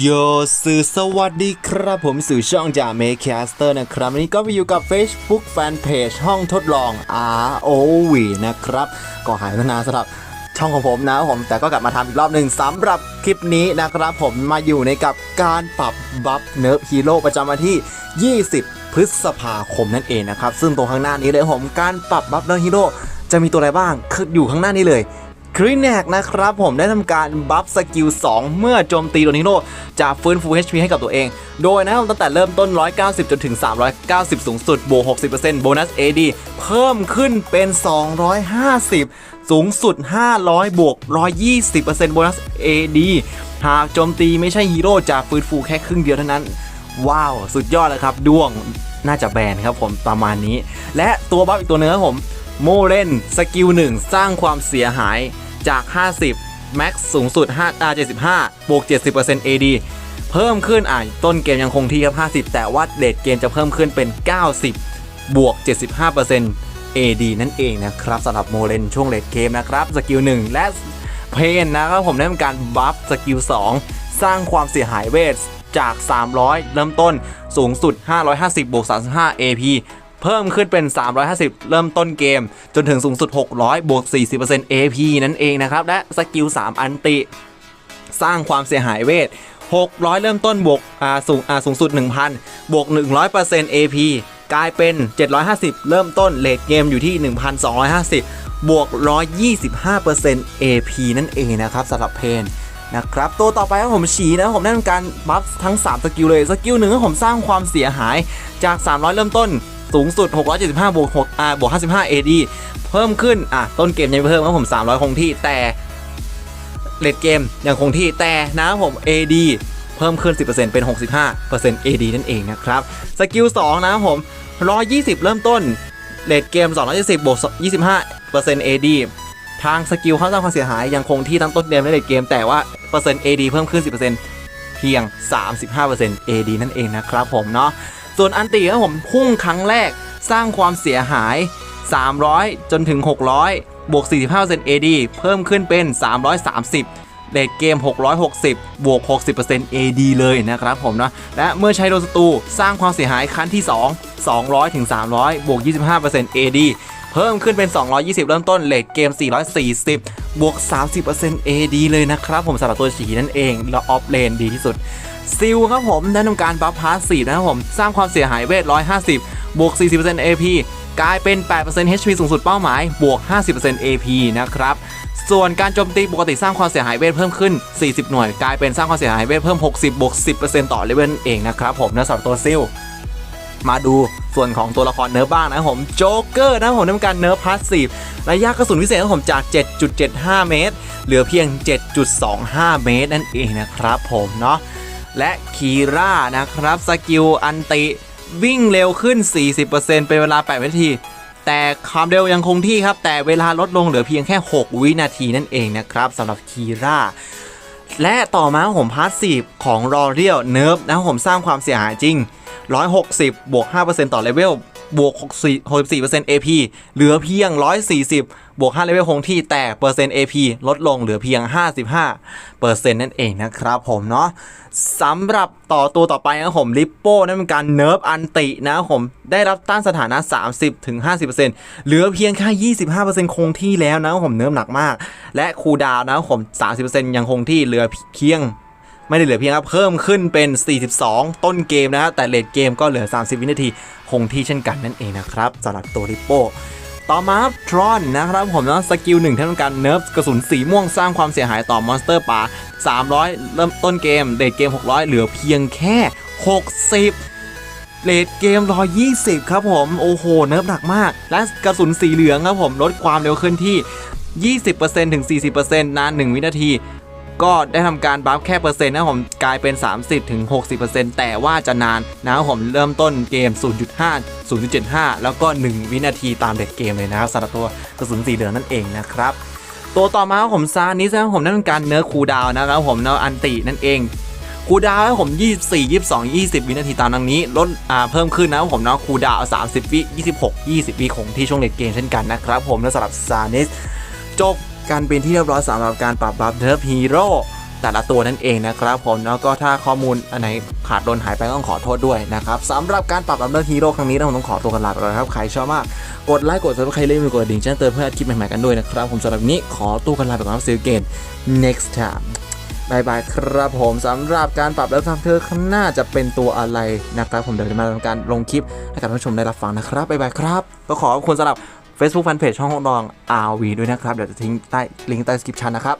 โยสื่อสวัสดีครับผมสื่อช่องจากเมคแคสเตอร์นะครับ วันนี้ก็ไปอยู่กับ Facebook Fanpage ห้องทดลอง ROV นะครับ ก็หายไปนานสำหรับช่องของผมนะผมแต่ก็กลับมาทำอีกรอบหนึ่งสำหรับคลิปนี้นะครับ ผมมาอยู่ในกับการปรับบัฟเนิร์ฟฮีโร่ประจำวันที่ 20 พฤษภาคมนั่นเองนะครับ ซึ่งตรงข้างหน้านี้เลยผมการปรับบัฟเนิร์ฟฮีโร่จะมีตัวอะไรบ้างคืออยู่ข้างหน้านี้เลย ครินแนกนะครับผมได้ทำการบัฟสกิล 2 เมื่อโจมตีโดนฮิโร่จะฟื้นฟู HP ให้กับตัวเอง โดยนะครับตั้งแต่เริ่มต้น 190 จนถึง 390 สูงสุดบวก 60%โบนัส AD เพิ่มขึ้นเป็น 250 สูงสุด 500 บวก 120%โบนัส AD หากโจมตีไม่ใช่ฮีโร่จะฟื้นฟูแค่ครึ่งเดียวเท่านั้น ว้าว สุดยอดเลยครับดวงน่าจะแบนครับผมประมาณนี้ และตัวบัฟอีกตัวหนึงครับผม โมเลนสกิล 1 สร้างความเสียหายจาก 50 แม็กสูงสุด5อ่า75 บวก 70% AD เพิ่มขึ้นอ่าต้นเกมยังคงที่ครับ 50 แต่ว่าเดทเกมจะเพิ่มขึ้นเป็น 90 บวก 75% AD นั่นเองนะครับสำหรับโมเลนช่วงเลดเกมนะครับ สกิล 1 และเพนนะครับผมได้ทำการบัฟสกิล 2 สร้างความเสียหายเวทจาก 300 เริ่มต้นสูงสุด 550 บวก 35 AP เพิ่มขึ้นเป็น 350 เริ่มต้นเกม จนถึงสูงสุด 600 บวก 40% AP นั่นเองนะครับ และสกิล 3 อันติ สร้างความเสียหายเวท 600 เริ่มต้นบวกอ่าสูงอ่าสูงสุด 1,000 บวก 100% AP กลายเป็น 750 เริ่มต้นเลทเกมอยู่ที่ 1,250 บวก 125% AP นั่นเองนะครับสำหรับเพนนะครับตัวต่อไปครับผมฉีนะผมได้ทำการบัฟทั้ง 3 สกิลเลย สกิลหนึ่งผมสร้างความเสียหายจาก 300 เริ่มต้น สูงสุด 675 บวก6อ่าบวก55 AD เพิ่มขึ้น อะ ต้นเกมยังไม่เพิ่มครับผม 300 คงที่แต่เลดเกมยังคงที่แต่นะครับผม AD เพิ่มขึ้น 10%เป็น 65% AD นั่นเองนะครับ สกิล 2 นะครับผม 120 เริ่มต้นเลดเกม270บวก25% AD ทางสกิลเข้าสร้างความเสียหายยังคงที่ทั้งต้นเกมและเลดเกม แต่ว่าเปอร์เซ็นต์ AD เพิ่มขึ้น 10%เพียง 35% AD นั่นเองนะครับผมเนาะ ส่วนอันติครับผมพุ่งครั้งแรกสร้างความเสียหาย 300 จนถึง 600 บวก 45% AD เพิ่มขึ้นเป็น 330เลทเกม 660 บวก 60% AD เลยนะครับผมนะและเมื่อใช้โดนศัตรูสร้างความเสียหายครั้งที่ 2 200ถึง300 บวก 25% AD เพิ่มขึ้นเป็น 220 เริ่มต้นเลทเกม 440 บวก 30% AD เลยนะครับผมสำหรับตัวฉีนั่นเองแล้วออฟเลนดีที่สุด ซิลครับผมได้ทำการบัฟพาสซีฟนะครับผม สร้างความเสียหายเวท 150 บวก 40% AP กลายเป็น 8% HP สูงสุดเป้าหมาย บวก 50% AP นะครับ ส่วนการโจมตีปกติสร้างความเสียหายเวทเพิ่มขึ้น 40 หน่วย กลายเป็นสร้างความเสียหายเวทเพิ่ม 60 บวก 10%ต่อเลเวลเองนะครับผมนะสำหรับตัวซิลมาดูส่วนของตัวละครเนิร์ฟบ้างนะผมโจ๊กเกอร์นะผมทำการเนิร์ฟพาสซีฟระยะกระสุนพิเศษของผมจาก 7.75 เมตร เหลือเพียง 7.25 เมตรนั่นเองนะครับผมเนาะ และคีร่านะครับสกิลอันติวิ่งเร็วขึ้น 40%เป็นเวลา 8 วินาที แต่ความเร็วยังคงที่ครับ แต่เวลาลดลงเหลือเพียงแค่ 6 วินาทีนั่นเองนะครับสำหรับคีร่าและต่อมาผมพาสซีฟของรอเรียลเนิร์ฟนะผมสร้างความเสียหายจริง 160 บวก 5%ต่อเลเวล บวก64 64% AP เหลือเพียง 140 บวก5เลเวลคงที่แต่เปอร์เซ็นต์ AP ลดลงเหลือเพียง 55เปอร์เซ็นต์นั่นเองนะครับผมเนาะสำหรับต่อตัวต่อไปนะผมลิปโป้นั่นเป็นการเนิร์ฟอันตินะผมได้รับต้านสถานะ 30ถึง50%เหลือเพียงแค่25%คงที่แล้วนะผมเนิร์ฟหนักมาก และคูดาวน์นะครับผม 30%ยังคงที่เหลือเพียงไม่ได้เหลือเพียงครับเพิ่มขึ้นเป็น 42 ต้นเกมนะแต่เลดเกมก็เหลือ 30 วินาที คงที่เช่นกันนั่นเองนะครับสำหรับตัวริปโปต่อมาทรอนนะครับผมนะสกิลหนึ่งที่ทำการเนิร์ฟกระสุนสีม่วงสร้างความเสียหายต่อมอนสเตอร์ป่า 300 เริ่มต้นเกมเลดเกม 600 เหลือเพียงแค่ 60เลดเกม 120 ครับผม โอ้โห เนิร์ฟหนักมาก และกระสุนสีเหลืองครับผม ลดความเร็วขึ้นที่ 20%ถึง 40%นาน 1 วินาที ก็ได้ทำการบัฟแค่เปอร์เซ็นต์นะผมกลายเป็น 30ถึง60%แต่ว่าจะนานนะครับผมเริ่มต้นเกม 0.5 0.75 แล้วก็ 1 วินาทีตามเด็ดเกมเลยนะครับสำหรับตัวกระสุนสีเหลืองนั่นเองนะครับตัวต่อมาผมซานิสนะครับผมได้ทำการเนื้อคูดาวนะครับผมเนาะอันตินั่นเองคูดาวน์ครับผม 24 22 20 วินาทีตามดังนี้ลดอ่าเพิ่มขึ้นนะครับผมเนาะคูดาว 30 วิ 26 20 วิของที่ช่วงเลดเกมเช่นกันนะครับผมและสำหรับซานิสจบ กันเป็นที่เรียบร้อยสำหรับการปรับบัฟเทิร์ฟฮีโร่แต่ละตัวนั่นเองนะครับผมแล้วก็ถ้าข้อมูลอันไหนขาดโดนหายไปต้องขอโทษด้วยนะครับสำหรับการปรับอัพเดทฮีโร่ครั้งนี้นะผมต้องขอตัวกันลาไปก่อนนะครับใครชอบมาก กดไลค์กดซับสไครต์เล่นมือกดดิ่งแจ้งเตือนเพื่อคลิปใหม่ๆกันด้วยนะครับผมสำหรับวันนี้ขอตัวกันลาไปก่อนครับซีเกน next time บายบายครับผมสำหรับการปรับแล้วทำเธอข้างหน้าจะเป็นตัวอะไรนะครับผมเดี๋ยวจะมาทำการลงคลิปให้กับท่านผู้ชมได้รับฟังนะครับบายบายครับก็ขอขอบคุณสำหรับ Facebook Fanpage ช่องรอง RV ด้วยนะครับ เดี๋ยวจะทิ้งใต้ลิงก์ใต้สคริปชันนะครับ